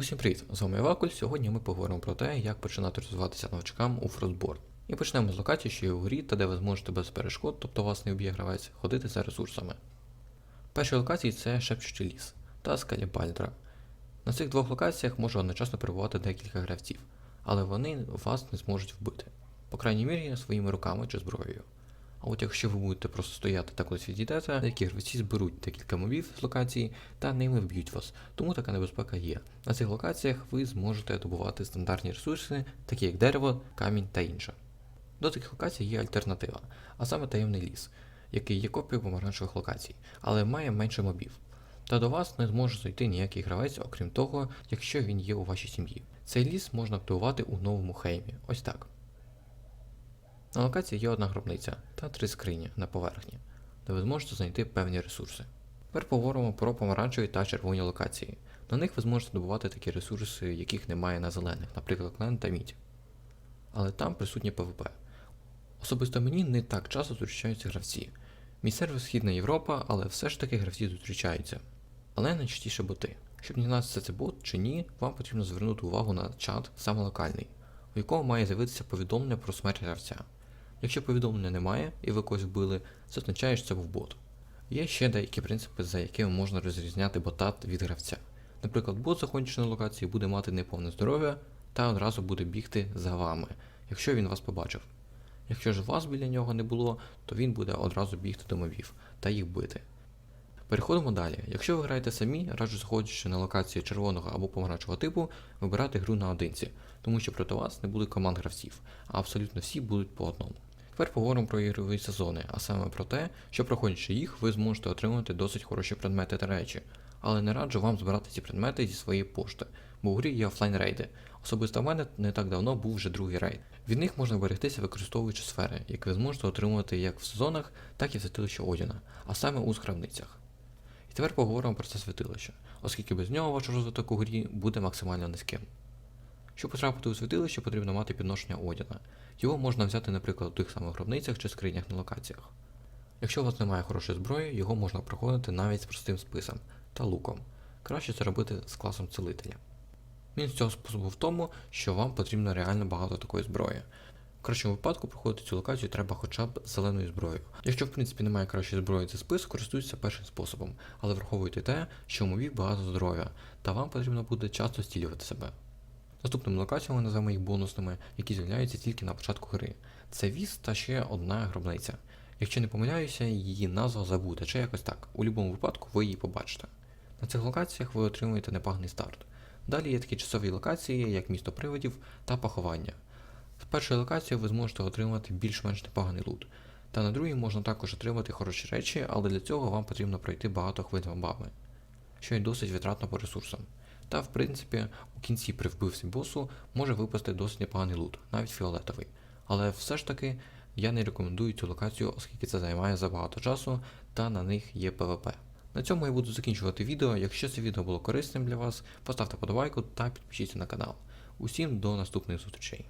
Усім привіт! З вами Вакуль. Сьогодні ми поговоримо про те, як починати розвиватися новачкам у Frostborn. І почнемо з локації, що є у грі, та де ви зможете без перешкод, тобто вас не вб'є гравець, ходити за ресурсами. Перші локації це Шепчучий ліс та Скалі Бальдра. На цих двох локаціях може одночасно перебувати декілька гравців, але вони вас не зможуть вбити, по крайній мірі своїми руками чи зброєю. А от якщо ви будете просто стояти та колись відійдете, деякі гравці зберуть декілька мобів з локації та ними вб'ють вас, тому така небезпека є. На цих локаціях ви зможете добувати стандартні ресурси, такі як дерево, камінь та інше. До таких локацій є альтернатива, а саме таємний ліс, який є копією помаранчевих локацій, але має менше мобів. Та до вас не зможе зайти ніякий гравець, окрім того, якщо він є у вашій сім'ї. Цей ліс можна активувати у новому хеймі. Ось так. На локації є одна гробниця та три скрині на поверхні, де ви зможете знайти певні ресурси. Тепер поговоримо про помаранчеві та червоні локації. На них ви зможете добувати такі ресурси, яких немає на зелених, наприклад, клен та мідь. Але там присутні ПВП. Особисто мені не так часто зустрічаються гравці. Мій сервіс Східна Європа, але все ж таки гравці зустрічаються. Але найчастіше боти. Щоб дізнатися, це бот чи ні, вам потрібно звернути увагу на чат саме локальний, у якому має з'явитися повідомлення про смерть гравця. Якщо повідомлення немає і ви когось вбили, це означає, що це був бот. Є ще деякі принципи, за якими можна розрізняти бота від гравця. Наприклад, бот, заходячи на локацію, буде мати неповне здоров'я та одразу буде бігти за вами, якщо він вас побачив. Якщо ж вас біля нього не було, то він буде одразу бігти до мобів та їх бити. Переходимо далі. Якщо ви граєте самі, раджу заходячи на локацію червоного або помаранчевого типу, вибирати гру наодинці, тому що проти вас не буде команд гравців, а абсолютно всі будуть по одному. Тепер поговоримо про ігрові сезони, а саме про те, що проходячи їх, ви зможете отримати досить хороші предмети та речі, але не раджу вам збирати ці предмети зі своєї пошти, бо у грі є офлайн рейди. Особисто в мене не так давно був вже другий рейд. Від них можна берегтися, використовуючи сфери, які ви зможете отримувати як в сезонах, так і в святилищі Одіна, а саме у скравницях. І тепер поговоримо про це святилище, оскільки без нього ваш розвиток у грі буде максимально низьким. Щоб потрапити у святилище, потрібно мати підношення Одіна. Його можна взяти, наприклад, у тих самих гробницях чи скринях на локаціях. Якщо у вас немає хорошої зброї, його можна проходити навіть з простим списом та луком. Краще це робити з класом целителя. Мінус цього способу в тому, що вам потрібно реально багато такої зброї. В кращому випадку проходити цю локацію треба хоча б зеленою зброєю. Якщо в принципі немає кращої зброї за спис, користуйтеся першим способом, але враховуйте те, що у мові багато здоров'я, та вам потрібно буде часто стілювати себе. Наступними локаціями називаємо їх бонусними, які з'являються тільки на початку гри. Це віз та ще одна гробниця. Якщо не помиляюся, її назва забута чи якось так. У будь-якому випадку ви її побачите. На цих локаціях ви отримуєте непоганий старт. Далі є такі часові локації, як місто привидів та поховання. З першої локації ви зможете отримати більш-менш непоганий лут. Та на другій можна також отримати хороші речі, але для цього вам потрібно пройти багато хвилин мобами, що й досить витратно по ресурсам. Та в принципі у кінці при вбивці босу може випасти досить непоганий лут, навіть фіолетовий. Але все ж таки я не рекомендую цю локацію, оскільки це займає забагато часу та на них є ПВП. На цьому я буду закінчувати відео. Якщо це відео було корисним для вас, поставте подобайку та підпишіться на канал. Усім до наступних зустрічей.